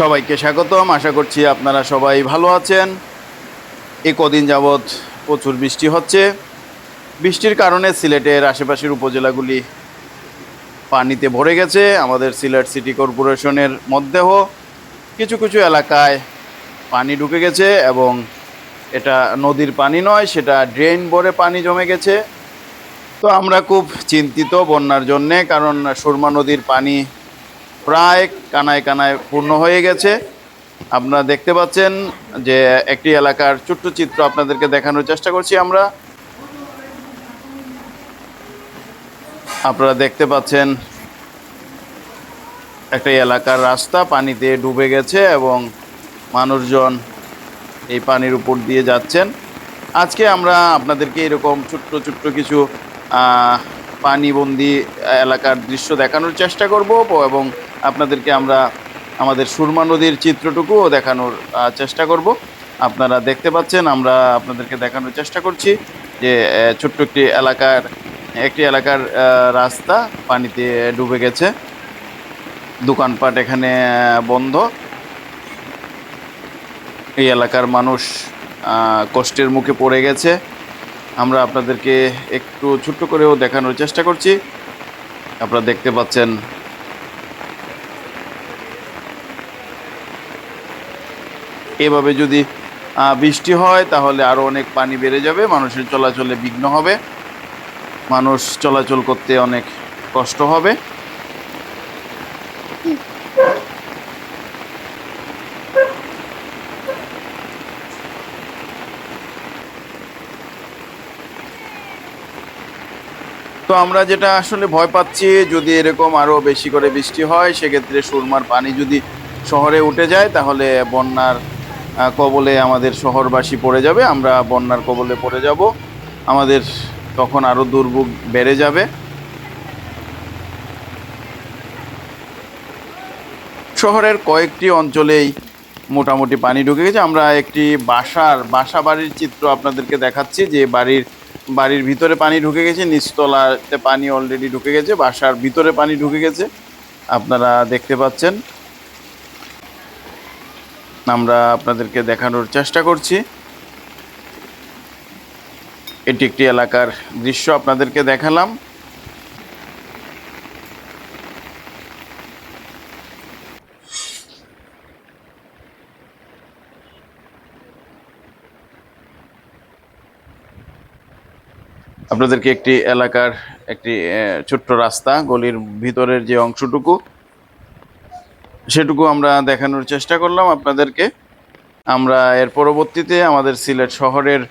সবাইকে স্বাগতম। আশা করছি আপনারা সবাই ভালো আছেন। এই কদিন যাবৎ প্রচুর বৃষ্টি হচ্ছে। বৃষ্টির কারণে সিলেটের আশেপাশের উপজেলাগুলি পানিতে ভরে গেছে। আমাদের সিলেট সিটি কর্পোরেশনের মধ্যেও কিছু কিছু এলাকায় পানি ঢুকে গেছে এবং এটা নদীর পানি নয়, সেটা ড্রেন ভরে পানি জমে গেছে। তো আমরা খুব চিন্তিত বন্যার জন্যে, কারণ সুরমা নদীর পানি প্রায় কানায় কানায় পূর্ণ হয়ে গেছে। আপনারা দেখতে পাচ্ছেন যে একটি এলাকার ছোট্ট চিত্র আপনাদেরকে দেখানোর চেষ্টা করছি আমরা। আপনারা দেখতে পাচ্ছেন একটা এলাকার রাস্তা, পানিতে ডুবে গেছে এবং মানুষজন এই পানির উপর দিয়ে যাচ্ছেন। আজকে আমরা আপনাদেরকে এরকম ছোট্ট ছোট্ট কিছু পানিবন্দি এলাকার দৃশ্য দেখানোর চেষ্টা করব এবং আপনাদেরকে আমরা আমাদের সুরমা নদীর চিত্রটুকুও দেখানোর চেষ্টা করব। আপনারা দেখতে পাচ্ছেন, আমরা আপনাদেরকে দেখানোর চেষ্টা করছি যে ছোট্ট একটি এলাকার একটি এলাকার রাস্তা পানিতে ডুবে গেছে। দোকানপাট এখানে বন্ধ। এই এলাকার মানুষ কষ্টের মুখে পড়ে গেছে। আমরা আপনাদেরকে একটু ছোট্ট করেও দেখানোর চেষ্টা করছি। আপনারা দেখতে পাচ্ছেন এভাবে যদি বৃষ্টি হয়, তাহলে আরও অনেক পানি বেড়ে যাবে, মানুষের চলাচলে বিঘ্ন হবে। মানুষ চলাচল করতে অনেক কষ্ট হবে। তো আমরা যেটা আসলে ভয় পাচ্ছি, যদি এরকম আরও বেশি করে বৃষ্টি হয়, সেক্ষেত্রে সুরমার পানি যদি শহরে উঠে যায়, তাহলে বন্যার কবলে আমাদের শহরবাসী পড়ে যাবে, আমরা বন্যার কবলে পড়ে যাব। আমাদের তখন আরও দুর্ভোগ বেড়ে যাবে। শহরের কয়েকটি অঞ্চলেই মোটামুটি পানি ঢুকে গেছে। আমরা একটি বাসার, বাসা বাড়ির চিত্র আপনাদেরকে দেখাচ্ছি, যে বাড়ির বাড়ির ভিতরে পানি ঢুকে গেছে, নিচতলাতে পানি অলরেডি ঢুকে গেছে, বাসার ভিতরে পানি ঢুকে গেছে। আপনারা দেখতে পাচ্ছেন। আমরা আপনাদেরকে দেখানোর চেষ্টা করছি। এটি একটি এলাকার দৃশ্য, আপনাদেরকে দেখালাম। আপনাদেরকে একটি এলাকার একটি ছোট্ট রাস্তা, গলির ভিতরের যে অংশটুকু সেটুকু আমরা দেখানোর চেষ্টা করলাম আপনাদেরকে। আমরা এর পরবর্তীতে আমাদের সিলেট শহরের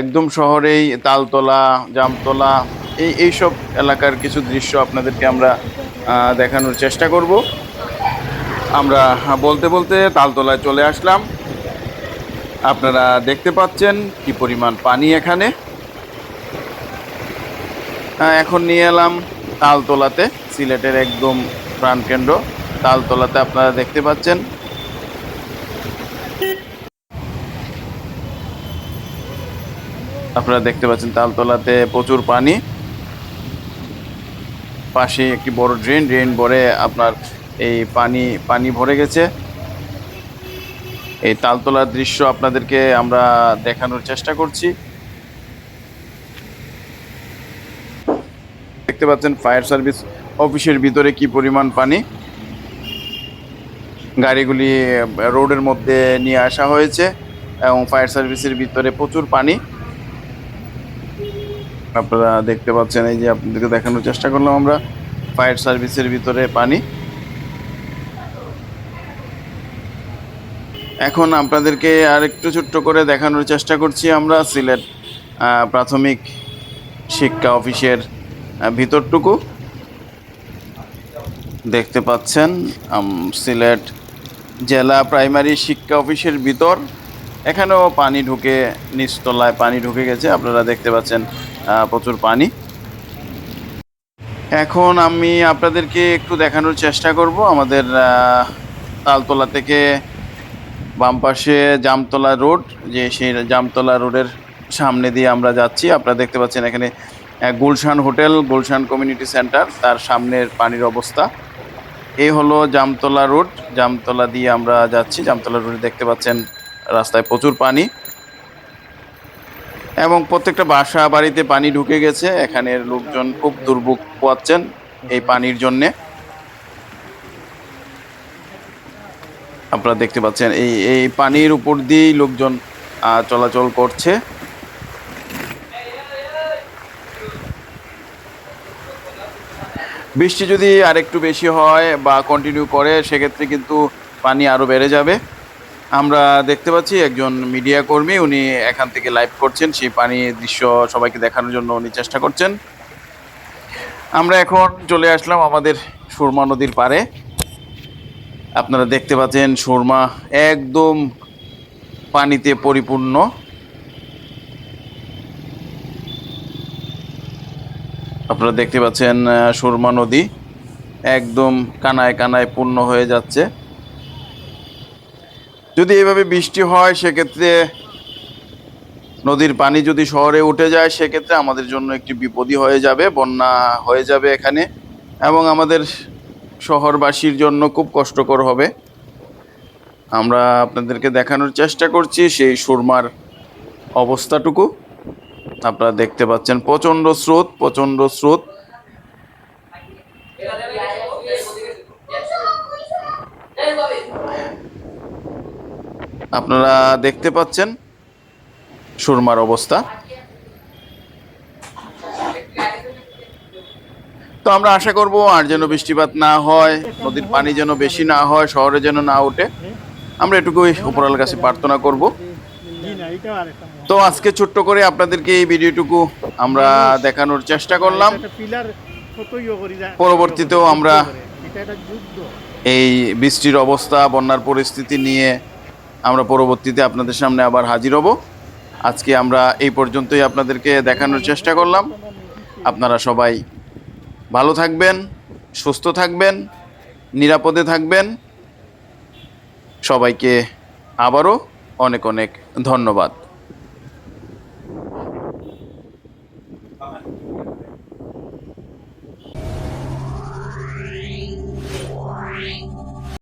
একদম শহরেই তালতলা, জামতলা, এই, এইসব এলাকার কিছু দৃশ্য আপনাদেরকে আমরা দেখানোর চেষ্টা করব। আমরা বলতে বলতে তালতলায় চলে আসলাম। আপনারা দেখতে পাচ্ছেন কি পরিমাণ পানি এখানে। এখন নিয়ে এলাম তালতলাতে, সিলেটের একদম প্রাণকেন্দ্র। তালতলাতে আপনারা দেখতে পাচ্ছেন। আপনারা দেখতে পাচ্ছেন তালতলাতে প্রচুর পানি। পাশে একটি বড় ড্রেন ড্রেন ভরে আপনার এই পানি পানি ভরে গেছে। এই তালতলার দৃশ্য আপনাদেরকে আমরা দেখানোর চেষ্টা করছি। দেখতে পাচ্ছেন ফায়ার সার্ভিস অফিসের ভিতরে কি পরিমাণ পানি। গাড়িগুলি রোডের মধ্যে নিয়ে আসা হয়েছে এবং ফায়ার সার্ভিসের ভিতরে প্রচুর পানি। আপনারা দেখতে পাচ্ছেন, এই যে আপনাদেরকে দেখানোর চেষ্টা করলাম আমরা, ফায়ার সার্ভিসের ভিতরে পানি। এখন আপনাদেরকে আর একটু ছোট্ট করে দেখানোর চেষ্টা করছি আমরা, সিলেট প্রাথমিক শিক্ষা অফিসের ভিতরটুকু। দেখতে পাচ্ছেন সিলেট জেলা প্রাইমারি শিক্ষা অফিসের ভিতর। এখানেও পানি ঢুকে, নিচতলায় পানি ঢুকে গেছে। আপনারা দেখতে পাচ্ছেন প্রচুর পানি। এখন আমি আপনাদেরকে একটু দেখানোর চেষ্টা করব। আমাদের তালতলা থেকে বাম পাশে জামতলা রোড, যে সেই জামতলা রোডের সামনে দিয়ে আমরা যাচ্ছি। আপনারা দেখতে পাচ্ছেন এখানে Gulshan hotel, Gulshan community centre. তার সামনের পানির অবস্থা। এই হলো জামতলা রোড। জামতলা দিয়ে আমরা যাচ্ছি। জামতলা রোডে দেখতে পাচ্ছেন রাস্তায় প্রচুর পানি। এবং প্রত্যেকটা বাসা বাড়িতে পানি ঢুকে গেছে। এখানের লোকজন খুব দুর্ভোগ পোয়াচ্ছেন এই পানির জন্যে। আপনারা দেখতে পাচ্ছেন এই এই পানির উপর দিয়েই লোকজন চলাচল করছে। বৃষ্টি যদি আরেকটু বেশি হয় বা কন্টিনিউ করে, সেক্ষেত্রে কিন্তু পানি আরও বেড়ে যাবে। আমরা দেখতে পাচ্ছি একজন মিডিয়া কর্মী, উনি এখান থেকে লাইভ করছেন। সেই পানি দৃশ্য সবাইকে দেখানোর জন্য উনি চেষ্টা করছেন। আমরা এখন চলে আসলাম আমাদের সুরমা নদীর পাড়ে। আপনারা দেখতে পাচ্ছেন সুরমা একদম পানিতে পরিপূর্ণ। আপনারা দেখতে পাচ্ছেন সুরমা নদী একদম কানায় কানায় পূর্ণ হয়ে যাচ্ছে। যদি এভাবে বৃষ্টি হয়, সেক্ষেত্রে নদীর পানি যদি শহরে উঠে যায়, সেক্ষেত্রে আমাদের জন্য একটি বিপদই হয়ে যাবে, বন্যা হয়ে যাবে এখানে। এবং আমাদের শহরবাসীর জন্য খুব কষ্টকর হবে। আমরা আপনাদেরকে দেখানোর চেষ্টা করছি সেই সুরমার অবস্থাটুকু। আপনারা দেখতে পাচ্ছেন প্রচণ্ড স্রোত প্রচণ্ড স্রোত। আপনারা দেখতে পাচ্ছেন সুরমার অবস্থা। তো আমরা আশা করব আর যেন বৃষ্টিপাত না হয়, নদীর পানি যেন বেশি না হয়, শহরে যেন না ওঠে। আমরা এটুকুই উপরাল কাছে প্রার্থনা করব। তো আজকে ছোট্ট করে আপনাদেরকে এই ভিডিওটুকু আমরা দেখানোর চেষ্টা করলাম। পরবর্তীতেও আমরা এই বৃষ্টির অবস্থা বন্যার পরিস্থিতি নিয়ে আমরা পরবর্তীতে আপনাদের সামনে আবার হাজির হব। আজকে আমরা এই পর্যন্তই আপনাদেরকে দেখানোর চেষ্টা করলাম। আপনারা সবাই ভালো থাকবেন সুস্থ থাকবেন নিরাপদে থাকবেন। সবাইকে আবারও অনেক অনেক ধন্যবাদ।